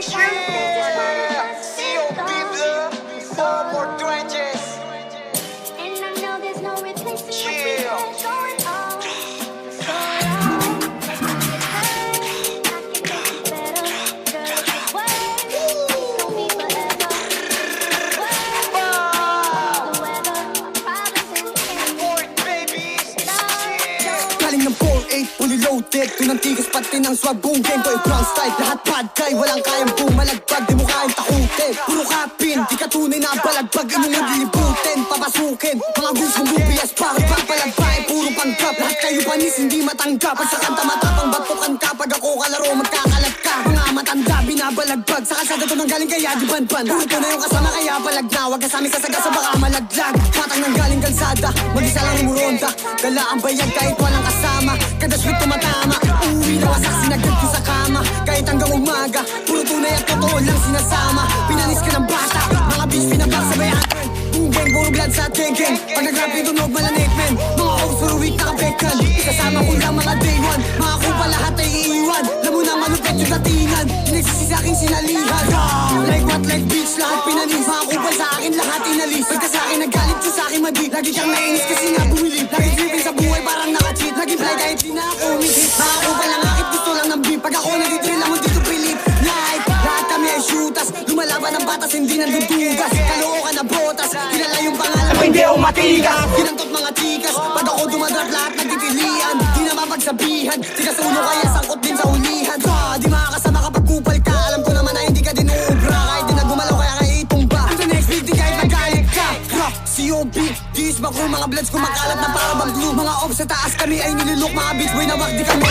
Yeah, Galing ng 4-8, fully loaded Tunang tigas pati ng swag boom Game boy brown style, lahat bad guy Walang kayang bumalagbag, di mo kayang takutin Puro kapin, di ka tunay na balagbag. Imo mo lilibutin, papasukin. Mga goons kong lubias, bakit papalagbae Puro panggap, lahat kayo panis, hindi matanggap. Pag sa kanta matapang batukan ka. Pag ako kalaro, magkakalat ka. Mga matanda, binabalagbag. Sa kalsada to nang galing kaya di banban. Puro to na yung kasama kaya balag na. Huwag ka sa amin sasagasa baka malaglag. Patang nang galing kalsada, mag-isa lang umuronda Dala ang bayag kahit umaga Puro tunay at totoo lang sinasama. Pinanis ka ng bata Mga bitch pinabak sa bayan Boom gang, puro blood sa ating gang Pag nag-rap yung tunog malanit men. Mga hoes for a week Kasama ko lang mga day one. Mga kupa lahat ay iiwan. Alam mo na malupit yung datingan Pinagsisi sa akin sinalihan Like what like bitch lahat pinanis. Mga kupal sa akin lahat inalis. Pagka sa akin nagalit yung sa akin madi Lagi kang nainis kasi nga bumili. Lagi tripping sa buhay parang naka-cheat Lagi fly kahit di na ako Mga kupal nandudugas Kalookan na botas. Kilala yung pangalan ko hindi ako matigas. Kinantot mga tikas. Pag ako dumadrap lahat nagtitilian Di na mapagsabihan. Tigas ulo kaya sangkot din sa ulihan ah, Di makakasama kapag kupal ka. Alam ko naman na hindi ka din uubra Kahit di na gumalaw kaya kaya itumba. Ito next beat di kahit magalit ka. Rock, COP, Dis ba Mga bloods kumakalat na para bang glue. Mga ops sa taas kami ay nililok Mga beats boy na wag di ka mo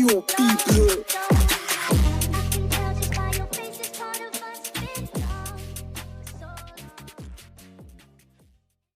Dion Pibleu.